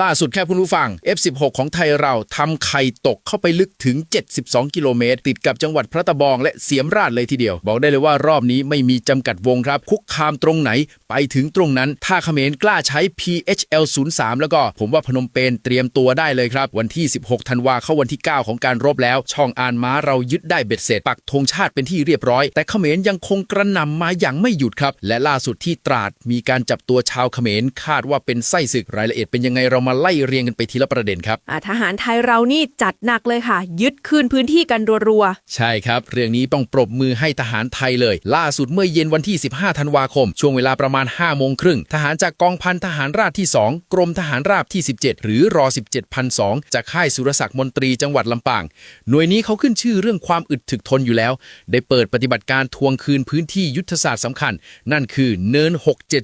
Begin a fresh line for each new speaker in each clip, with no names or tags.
ล่าสุดแค่คุณผู้ฟัง F16 ของไทยเราทำไข่ตกเข้าไปลึกถึง 72 กิโลเมตร ติดกับจังหวัดพระตะบองและเสียมราชเลยทีเดียว บอกได้เลยว่ารอบนี้ไม่มีจำกัดวงครับ คุกคามตรงไหนไปถึงตรงนั้น ถ้าเขมรกล้าใช้ PHL 03แล้วก็ผมว่าพนมเปญเตรียมตัวได้เลยครับ วันที่ 16 ธันวาเข้าวันที่ 9 ของการรบแล้ว ช่องอานม้าเรายึดได้เบ็ดเสร็จ ปักธงชาติเป็นที่เรียบร้อย แต่เขมรยังคงกระหน่ำมาอย่างไม่หยุดครับและล่าสุดที่ตราดมีการจับตัวชาวเขมรคาดว่าเป็นไส้ศึกรายละเอียดเป็นยังไงเรามาไล่เรียงกันไปทีละประเด็นครับ
อ่าทหารไทยเรานี่จัดหนักเลยค่ะ ยึดคืนพื้นที่กันรัว
ใช่ครับ เรื่องนี้ต้องปรบมือให้ทหารไทยเลย ล่าสุดเมื่อเย็นวันที่ 15 ธันวาคม ช่วงเวลาประมาณ 5 โมงครึ่ง ทหารจากกองพันทหารราบที่ 2 กรมทหารราบที่ 17 หรือรอ 17พันสจากค่ายสุรศักดิ์มนตรีจังหวัดลำปาง หน่วยนี้เขาขึ้นชื่อเรื่องความอึดถึกทนอยู่แล้ว ได้เปิดปฏิบัติการทวงคืนพื้นที่ยุทธศาสตร์สำคัญ นั่นคือเนิน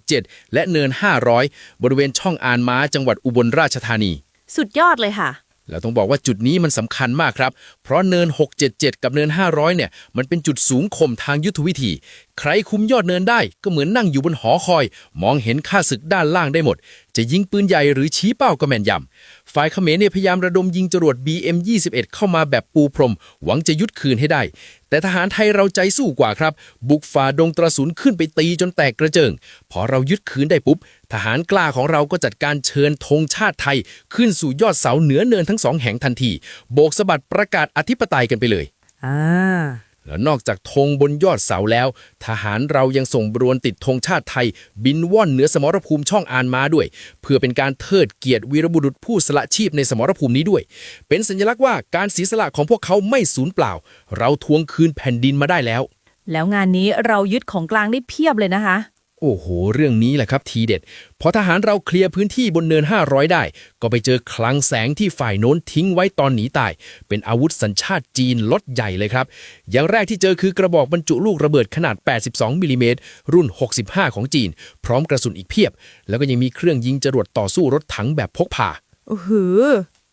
677 และเนิน 500 บริเวณช่องอานม้าจังหวัดอุบลราชธานี
ๆสุดยอดเลยค่ะ
แล้วต้องบอกว่าจุดนี้มันสำคัญมากครับ เพราะเนิน 677 กับเนิน 500 เนี่ย มันเป็นจุดสูงข่มทางยุทธวิธี ใครคุมยอดเนินได้ก็เหมือนนั่งอยู่บนหอคอย มองเห็นค่าศึกด้านล่างได้หมด จะยิงปืนใหญ่หรือชี้เป้าก็แม่นยำฝ่ายเขมรเนี่ยพยายามระดมยิงจรวด BM21 เข้ามาแบบปูพรม หวังจะยึดคืนให้ได้ แต่ทหารไทยเราใจสู้กว่าครับ บุกฝ่าดงตระสุนขึ้นไปตีจนแตกกระเจิง พอเรายึดคืนได้ปุ๊บ ทหารกล้าของเราก็จัดการเชิญธงชาติไทย ขึ้นสู่ยอดเสาเหนือเนินทั้งสองแห่งทันที โบกสะบัดประกาศอธิปไตยกันไปเลย
อ่า
แล้วนอกจากธงบนยอดเสาแล้ว ทหารเรายังส่งบรวนติดธงชาติไทย บินว่อนเหนือสมรภูมิช่องอานมาด้วย เพื่อเป็นการเทิดเกียรติวีรบุรุษผู้สละชีพในสมรภูมินี้ด้วย เป็นสัญลักษณ์ว่าการศีสละของพวกเขาไม่สูญเปล่า เราทวงคืนแผ่นดินมาได้แล้ว
แล้วงานนี้เรายึดของกลางได้เพียบเลยนะคะ
อ้โห เรื่องนี้แหละครับทีเด็ด พอทหารเราเคลียร์พื้นที่บนเนิน 500 ได้ ก็ไปเจอคลังแสงที่ฝ่ายโน้นทิ้งไว้ตอนหนีตาย เป็นอาวุธสัญชาติจีนลดใหญ่เลยครับ อย่างแรกที่เจอคือกระบอกบรรจุลูกระเบิดขนาด 82มิลลิเมตรรุ่น 65 ของจีน พร้อมกระสุนอีกเพียบ แล้วก็ยังมีเครื่องยิงจรวดต่อสู้รถถังแบบพกพา
โอ้โห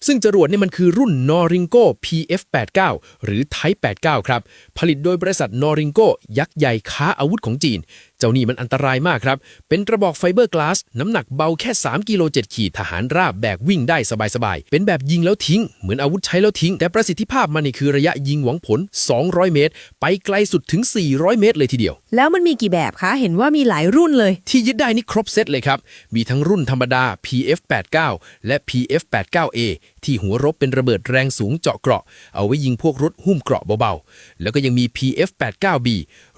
ซึ่งจรวดเนี่ยมันคือรุ่น Norinco PF89 หรือ Type 89 ครับ ผลิตโดยบริษัท Norinco ยักษ์ใหญ่ค้าอาวุธของจีนเจ้านี่มันอันตรายมากครับ เป็นกระบอกไฟเบอร์กลาส น้ำหนักเบาแค่ 3กิโล7ขีดทหารราบแบกวิ่งได้สบายๆ เป็นแบบยิงแล้วทิ้ง เหมือนอาวุธใช้แล้วทิ้ง แต่ประสิทธิภาพมันนี่คือระยะยิงหวังผล 200 เมตร ไปไกลสุดถึง 400 เมตรเลยทีเดียว
แล้วมันมีกี่แบบคะ เห็นว่ามีหลายรุ่นเลย
ที่ยึดได้นี่ครบเซตเลยครับ มีทั้งรุ่นธรรมดา PF89 และ PF89A ที่หัวรบเป็นระเบิดแรงสูงเจาะเกราะ เอาไว้ยิงพวกรถหุ้มเกราะเบาๆ แล้วก็ยังมี PF89B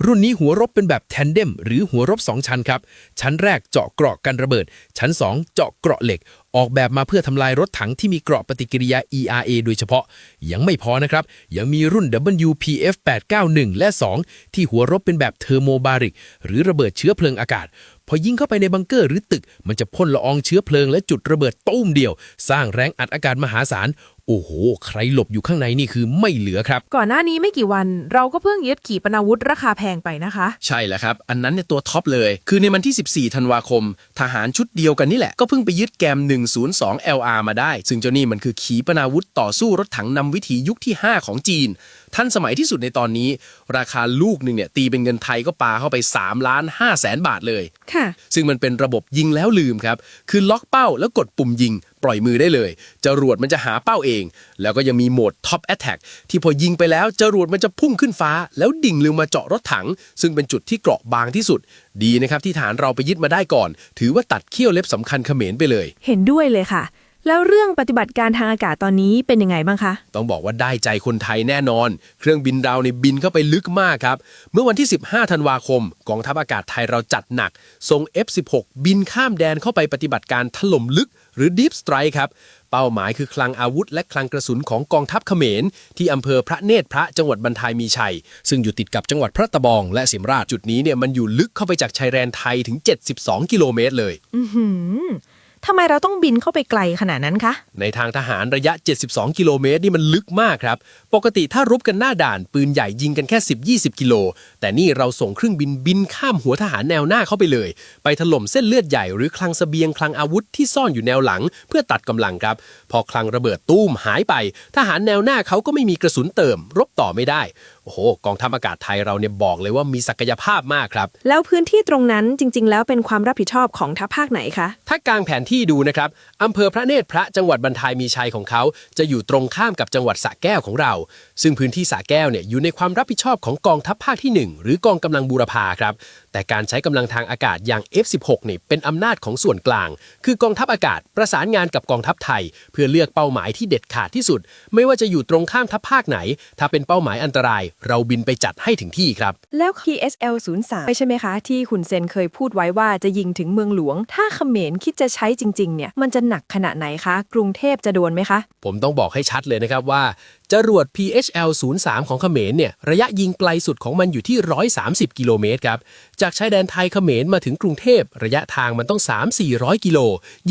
รุ่นนี้หัวรบเป็นแบบแทนเดมหรืือหัวรบ2ชั้นครับ ชั้นแรกเจาะเกราะกันระเบิด ชั้น 2 เจาะเกราะเหล็ก ออกแบบมาเพื่อทำลายรถถังที่มีเกราะปฏิกิริยา ERA โดยเฉพาะ ยังไม่พอนะครับ ยังมีรุ่น WPF891 และ 2 ที่หัวรบเป็นแบบเทอร์โมบาริก หรือระเบิดเชื้อเพลิงอากาศพอยิงเข้าไปในบังเกอร์หรือตึก มันจะพ่นละอองเชื้อเพลิงและจุดระเบิดตุ้มเดียว สร้างแรงอัดอากาศมหาศาล โอ้โห ใครหลบอยู่ข้างในนี่คือไม่เหลือครับ
ก่อนหน้านี้ไม่กี่วันเราก็เพิ่งยึดขีปนาวุธราคาแพงไปนะคะ
ใช่แล้วครับ อันนั้นเนี่ยตัวท็อปเลย คือในวันที่ 14 ธันวาคม ทหารชุดเดียวกันนี่แหละ ก็เพิ่งไปยึดแกม 102 LR มาได้ ซึ่งเจ้านี่มันคือขีปนาวุธต่อสู้รถถังนำวิถียุคที่ 5 ของจีน ท่านสมัยที่สุดในตอนนี้ ราคาลูกหนึ่งเนี่ยตีเป็นเงินไทยก็ปาเข้าไป3ล้าน5แสนบาทเลย
ค่ะ
ซึ่งมันเป็นระบบยิงแล้วลืมครับ คือล็อกเป้าแล้วกดปุ่มยิง ปล่อยมือได้เลย จรวดมันจะหาเป้าเอง แล้วก็ยังมีโหมด Top Attack ที่พอยิงไปแล้วจรวดมันจะพุ่งขึ้นฟ้า แล้วดิ่งลงมาเจาะรถถัง ซึ่งเป็นจุดที่เกราะบางที่สุด ดีนะครับที่ฐานเราไปยึดมาได้ก่อน ถือว่าตัดเขี้ยวเล็บสำคัญเขมรไปเลย
เห็นด้วยเลยค่ะ แล้วเรื่องปฏิบัติการทางอากาศตอนนี้เป็นยังไงบ้างคะ
ต้องบอกว่าได้ใจคนไทยแน่นอน เครื่องบินเราในยบินเข้าไปลึกมากครับ เมื่อวันที่ 15 ธันวาคม กองทัพอากาศไทยเราจัดหนัก ส่ง F16 บินข้ามแดนเข้าไปปฏิบัติการถล่มลึก หรือ Deep Strike ครับ เป้าหมายคือคลังอาวุธ และคลังกระสุนของกองทัพเขมร ที่อำเภอพระเนตรพระจังหวัดบรรทายมีชัย ซึ่งอยู่ติดกับจังหวัดพระตะบอง และเสียมราชจุดนี้เนี่ยมันอยู่ลึกเข้าไปจากชายแดนไทยถึง 72 กิโลเมตรเลย
อือหือ ทำไมเราต้องบินเข้าไปไกลขนาดนั้นคะ
ในทางทหารระยะ 72 กิโลเมตรนี่มันลึกมากครับ ปกติถ้ารบกันหน้าด่าน ปืนใหญ่ยิงกันแค่ 10-20 กิโล แต่นี่เราส่งเครื่องบินบินข้ามหัวทหารแนวหน้าเข้าไปเลย ไปถล่มเส้นเลือดใหญ่หรือคลังเสบียงคลังอาวุธที่ซ่อนอยู่แนวหลัง เพื่อตัดกำลังครับ พอคลังระเบิดตู้มหายไป ทหารแนวหน้าเขาก็ไม่มีกระสุนเติม รบต่อไม่ได้โอ้โหกองทัพอากาศไทยเราเนี่ยบอกเลยว่ามีศักยภาพมากครับ
แล้วพื้นที่ตรงนั้นจริง ๆ แล้วเป็นความรับผิดชอบของทัพภาคไหนคะ
ถ้ากลางแผนที่ที่ดูนะครับอำเภอพระเนตรพระจังหวัดบรรทายมีชัยของเขา จะอยู่ตรงข้ามกับจังหวัดสระแก้วของเรา ซึ่งพื้นที่สระแก้วเนี่ยอยู่ในความรับผิดชอบของกองทัพภาคที่ 1 หรือกองกำลังบูรพาครับ แต่การใช้กำลังทางอากาศอย่าง F16 นี่เป็นอำนาจของส่วนกลาง คือกองทัพอากาศประสานงานกับกองทัพไทย เพื่อเลือกเป้าหมายที่เด็ดขาดที่สุด ไม่ว่าจะอยู่ตรงข้ามทัพภาคไหน ถ้าเป็นเป้าหมายอันตราย เราบินไปจัดให้ถึงที่ครับ
แล้ว PSL 03ไม่ใช่ไหมคะ ที่คุณเซนเคยพูดไว้ว่าจะยิงถึงเมืองหลวง ถ้าเขมรคิดจะใช้จริงๆเนี่ยมันจะหนักขนาดไหนคะ กรุงเทพจะโดนไหมคะ
ผมต้องบอกให้ชัดเลยนะครับว่าจรวด PHL 03ของเขมรเนี่ยระยะยิงไกลสุดของมันอยู่ที่ 130 กิโลเมตรครับ จากชายแดนไทยเขมรมาถึงกรุงเทพ ระยะทางมันต้อง 3-400 กิโล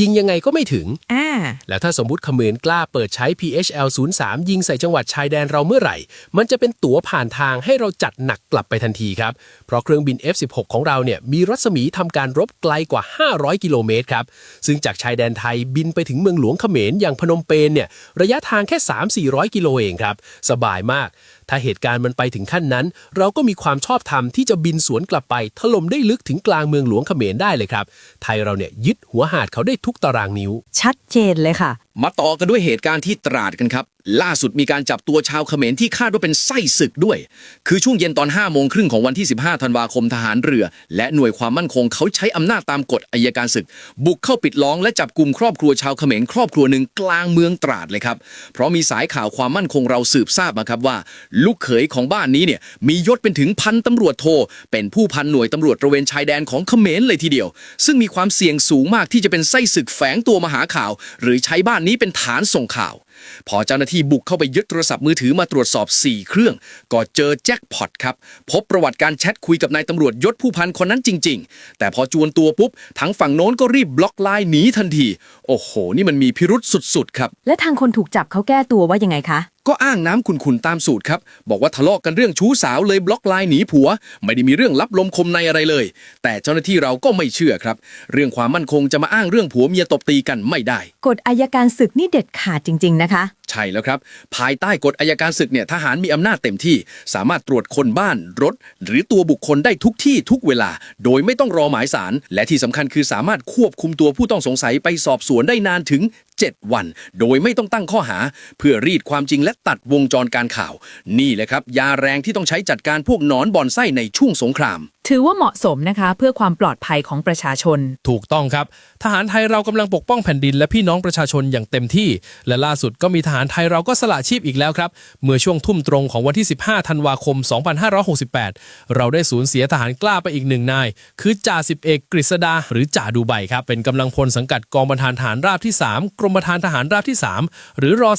ยิงยังไงก็ไม่ถึง
อ่า
แล้วถ้าสมมติเขมรกล้าเปิดใช้ PHL 03ยิงใส่จังหวัดชายแดนเราเมื่อไหร่ มันจะเป็นตั๋วผ่านทางให้เราจัดหนักกลับไปทันทีครับ เพราะเครื่องบิน F16 ของเราเนี่ยมีรัศมีทำการรบไกลกว่า 500 กิโลเมตรครับ ซึ่งจากชายแดนไทยบินไปถึงเมืองหลวงเขมรอย่างพนมเปญเนี่ยระยะทางแค่ 3-400 กิโลเองครับ สบายมากถ้าเหตุการณ์มันไปถึงขั้นนั้น เราก็มีความชอบธรรมที่จะบินสวนกลับไปถล่มได้ลึกถึงกลางเมืองหลวงเขมรได้เลยครับ ไทยเราเนี่ยยึดหัวหาดเขาได้ทุกตารางนิ้ว
ชัดเจนเลยค่ะ
มาต่อกันด้วยเหตุการณ์ที่ตราดกันครับ ล่าสุดมีการจับตัวชาวเขมรที่คาดว่าเป็นไส้ศึกด้วย คือช่วงเย็นตอน5โมงครึ่งของวันที่ 15 ธันวาคมทหารเรือ และหน่วยความมั่นคงเขาใช้อำนาจตามกฎอายการศึก บุกเข้าปิดล้อมและจับกลุ่มครอบครัวชาวเขมรครอบครัวหนึ่งกลางเมืองตราดเลยครับ เพราะมีสายข่าวความมั่นคงเราสืบทราบมาครับว่าลูกเขยของบ้านนี้เนี่ยมียศเป็นถึงพันตำรวจโท เป็นผู้พันหน่วยตำรวจตระเวนชายแดนของเขมรเลยทีเดียว ซึ่งมีความเสี่ยงสูงมากที่จะเป็นไส้ศึกแฝงตัวมาหาข่าว หรือใช้บ้านนี้เป็นฐานส่งข่าวพอเจ้าหน้าที่บุกเข้าไปยึดโทรศัพท์มือถือมาตรวจสอบ 4 เครื่อง ก็เจอแจ็คพอตครับ พบประวัติการแชทคุยกับนายตำรวจยศผู้พันคนนั้นจริง ๆ แต่พอจวนตัวปุ๊บทั้งฝั่งโน้นก็รีบบล็อกไลน์หนีทันที โอ้โห นี่มันมีพิรุษสุดๆครับ
และทางคนถูกจับเขาแก้ตัวว่ายังไงคะ
ก็อ้างน้ำขุนๆตามสูตรครับ บอกว่าทะเลาะกันเรื่องชู้สาวเลยบล็อกไลน์หนีผัว ไม่ได้มีเรื่องลับลมคมในอะไรเลย แต่เจ้าหน้าที่เราก็ไม่เชื่อครับ เรื่องความมั่นคงจะมาอ้างเรื่องผัวเมียตบตีกันไม่ได้
กฎอายการศึกนี่เด็ดขาดจริง ๆนะคะ
ใช่แล้วครับ ภายใต้กฎอายการศึกเนี่ยทหารมีอำนาจเต็มที่ สามารถตรวจคนบ้านรถ หรือตัวบุคคลได้ทุกที่ทุกเวลา โดยไม่ต้องรอหมายสาร และที่สำคัญคือสามารถควบคุมตัวผู้ต้องสงสัยไปสอบสวนได้นานถึง 7 วัน โดยไม่ต้องตั้งข้อหา เพื่อรีดความจริงและตัดวงจรการข่าว นี่แหละครับ ยาแรงที่ต้องใช้จัดการพวกหนอนบ่อนไส้ในช่วงสงคราม
ถือว่าเหมาะสมนะคะเพื่อความปลอดภัยของประชาชน
ถูกต้องครับ ทหารไทยเรากำลังปกป้องแผ่นดินและพี่น้องประชาชนอย่างเต็มที่ และล่าสุดก็มีทหารไทยเราก็สละชีพอีกแล้วครับ เมื่อช่วงทุ่มตรงของวันที่ 15 ธันวาคม 2568 เราได้สูญเสียทหารกล้าไปอีกหนึ่งนาย คือจ่าสิบเอกกฤษดาหรือจ่าดูไบครับเป็นกำลังพลสังกัดกองบัญชาฐานราบที่ 3 กรมประธานทหารราบที่ 3 หรือรอ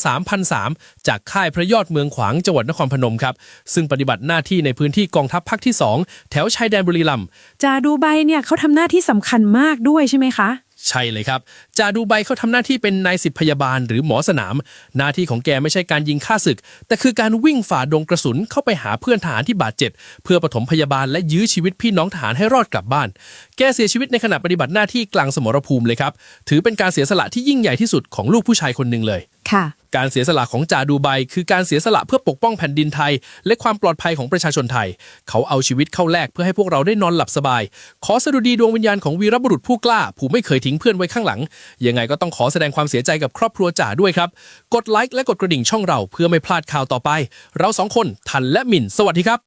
3,003 จากค่ายพระยอดเมืองขวางจังหวัดนครพนมครับ ซึ่งปฏิบัติหน้าที่ในพื้นที่กองทัพภาคที่ 2 แถวชายแดนบุรีรัมย์
จาดูใบเนี่ยเขาทำหน้าที่สำคัญมากด้วยใช่ไหมคะ
ใช่เลยครับจาดูไบเขาทำหน้าที่เป็นนายสิบพยาบาลหรือหมอสนาม หน้าที่ของแกไม่ใช่การยิงฆ่าศึก แต่คือการวิ่งฝ่าดงกระสุนเข้าไปหาเพื่อนทหารที่บาดเจ็บ เพื่อปฐมพยาบาลและยื้อชีวิตพี่น้องทหารให้รอดกลับบ้าน แกเสียชีวิตในขณะปฏิบัติหน้าที่กลางสมรภูมิเลยครับ ถือเป็นการเสียสละที่ยิ่งใหญ่ที่สุดของลูกผู้ชายคนหนึ่งเลย
ค่ะ
การเสียสละของจ่าดูไบคือการเสียสละเพื่อปกป้องแผ่นดินไทย และความปลอดภัยของประชาชนไทย เขาเอาชีวิตเข้าแลกเพื่อให้พวกเราได้นอนหลับสบาย ขอสดุดีดวงวิญญาณของวีรบุรุษผู้กล้า ผู้ไม่เคยทิ้งเพื่อนไว้ข้างหลัง ยังไงก็ต้องขอแสดงความเสียใจกับครอบครัวจ่าด้วยครับ กดไลค์และกดกระดิ่งช่องเราเพื่อไม่พลาดข่าวต่อไป เราสองคนทันและหมิ่น สวัสดีครับ